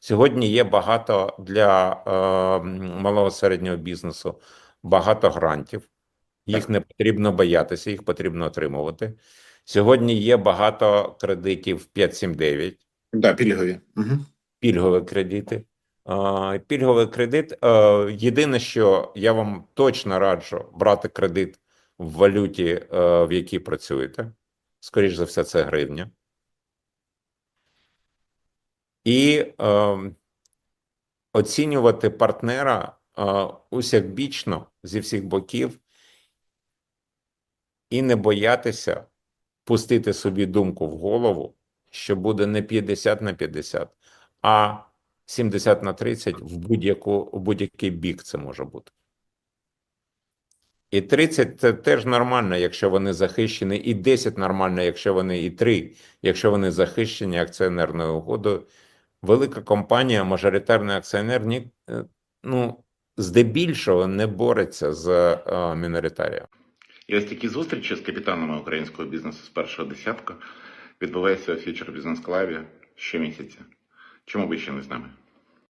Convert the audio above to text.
Сьогодні є багато для е, малого середнього бізнесу, багато грантів. Їх не потрібно боятися, їх потрібно отримувати. Сьогодні є багато кредитів 579, Да, пільгові. Угу. пільгові кредити. Е, Пільговий кредит. е, Єдине, що я вам точно раджу брати кредит в валюті, е, в якій працюєте. Скоріш за все, це гривня. І е, оцінювати партнера е, усякбічно зі всіх боків і не боятися пустити собі думку в голову, що буде не 50 на 50, а 70 на 30 в будь-яку в будь-який бік це може бути. І 30 це теж нормально, якщо вони захищені, і 10 нормально, якщо вони і 3, якщо вони захищені акціонерною угодою. Велика компанія, мажоритарний акціонер, ні, е, ну, здебільшого не бореться з е, міноритарієм. І ось такі зустрічі з капітанами українського бізнесу з першого десятка відбуваються у фьючер бізнес клаві щомісяця. Чому ви ще не з нами?